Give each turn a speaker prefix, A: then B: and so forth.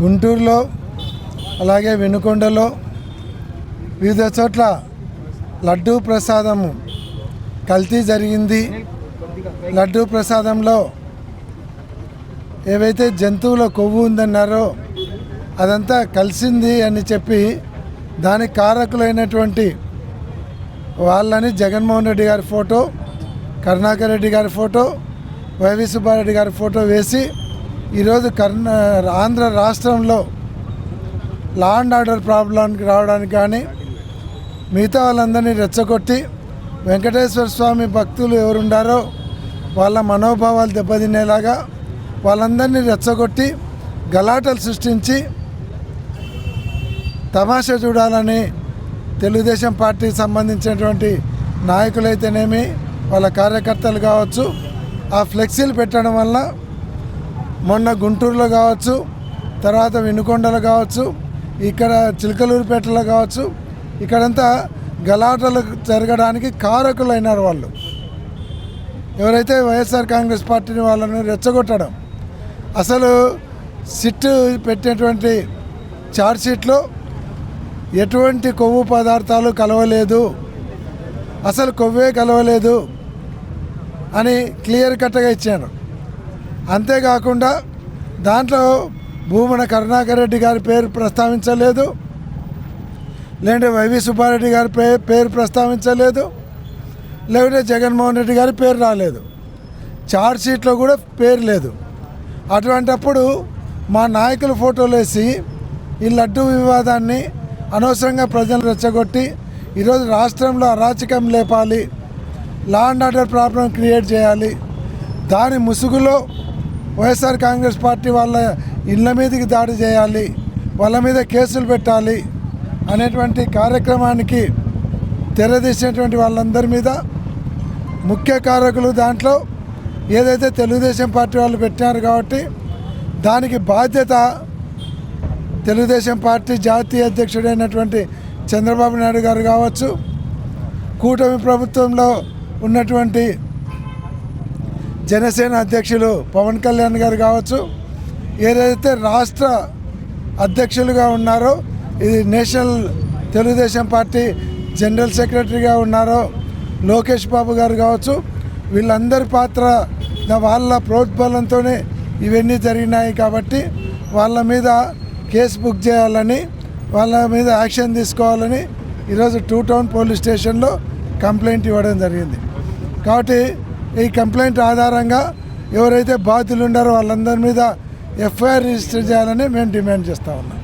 A: గుంటూరులో అలాగే వెనుకొండలో వివిధ చోట్ల లడ్డూ ప్రసాదము కల్తీ జరిగింది. లడ్డూ ప్రసాదంలో ఏవైతే జంతువుల కొవ్వు ఉందన్నారో అదంతా కలిసింది అని చెప్పి దాని కారకులైనటువంటి వాళ్ళని జగన్మోహన్ రెడ్డి గారి ఫోటో కరుణాకర్ రెడ్డి గారి ఫోటో వైవి సుబ్బారెడ్డి గారి ఫోటో వేసి ఈరోజు కర్ణ ఆంధ్ర రాష్ట్రంలో లా అండ్ ఆర్డర్ ప్రాబ్లానికి రావడానికి కానీ మిగతా వాళ్ళందరినీ రెచ్చగొట్టి వెంకటేశ్వర స్వామి భక్తులు ఎవరుండారో వాళ్ళ మనోభావాలు దెబ్బతినేలాగా వాళ్ళందరినీ రెచ్చగొట్టి గలాటలు సృష్టించి తమాషా చూడాలని తెలుగుదేశం పార్టీకి సంబంధించినటువంటి నాయకులైతేనేమి వాళ్ళ కార్యకర్తలు కావచ్చు ఆ ఫ్లెక్సీలు పెట్టడం వల్ల మొన్న గుంటూరులో కావచ్చు తర్వాత వెనుకొండలో కావచ్చు ఇక్కడ చిలకలూరుపేటలో కావచ్చు ఇక్కడంతా గలాటలు జరగడానికి కారకులైనారు వాళ్ళు. ఎవరైతే వైఎస్ఆర్ కాంగ్రెస్ పార్టీని వాళ్ళని రెచ్చగొట్టడం అసలు సిట్ పెట్టినటువంటి ఛార్జ్షీట్లో ఎటువంటి కొవ్వు పదార్థాలు కలవలేదు అసలు కొవ్వే కలవలేదు అని క్లియర్ కట్గా ఇచ్చాను అంతేకాకుండా దాంట్లో భూమన కరుణాకర్ రెడ్డి గారి పేరు ప్రస్తావించలేదు. లేదంటే వైవి సుబ్బారెడ్డి గారి పే పేరు ప్రస్తావించలేదు. లేకుంటే జగన్మోహన్ రెడ్డి గారి పేరు రాలేదు. చార్జ్ షీట్లో కూడా పేరు లేదు. అటువంటప్పుడు మా నాయకుల ఫోటోలు వేసి ఈ లడ్డు వివాదాన్ని అనవసరంగా ప్రజలు రెచ్చగొట్టి ఈరోజు రాష్ట్రంలో అరాచకం లేపాలి law and order problem create చేయాలి దాని ముసుగులో వైఎస్ఆర్ కాంగ్రెస్ పార్టీ వాళ్ళ ఇళ్ళ మీదకి దాడి చేయాలి వాళ్ళ మీద కేసులు పెట్టాలి అనేటువంటి కార్యక్రమానికి తెరదీసినటువంటి వాళ్ళందరి మీద ముఖ్య కారకులు దాంట్లో ఏదైతే తెలుగుదేశం పార్టీ వాళ్ళు పెట్టినారు కాబట్టి దానికి బాధ్యత తెలుగుదేశం పార్టీ జాతీయ అధ్యక్షుడైనటువంటి చంద్రబాబు నాయుడు గారు కావచ్చు కూటమి ప్రభుత్వంలో ఉన్నటువంటి జనసేన అధ్యక్షులు పవన్ కళ్యాణ్ గారు కావచ్చు ఏదైతే రాష్ట్ర అధ్యక్షులుగా ఉన్నారో ఇది నేషనల్ తెలుగుదేశం పార్టీ జనరల్ సెక్రటరీగా ఉన్నారో లోకేష్ బాబు గారు కావచ్చు వీళ్ళందరి పాత్ర వాళ్ళ ప్రోద్బలంతోనే ఇవన్నీ జరిగినాయి కాబట్టి వాళ్ళ మీద కేసు బుక్ చేయాలని వాళ్ళ మీద యాక్షన్ తీసుకోవాలని ఈరోజు టూ టౌన్ పోలీస్ స్టేషన్లో కంప్లైంట్ ఇవ్వడం జరిగింది. కాబట్టి ఈ కంప్లైంట్ ఆధారంగా ఎవరైతే బాధితులు ఉండారో వాళ్ళందరి మీద ఎఫ్ఐఆర్ రిజిస్టర్ చేయాలని మేము డిమాండ్ చేస్తూ ఉన్నాం.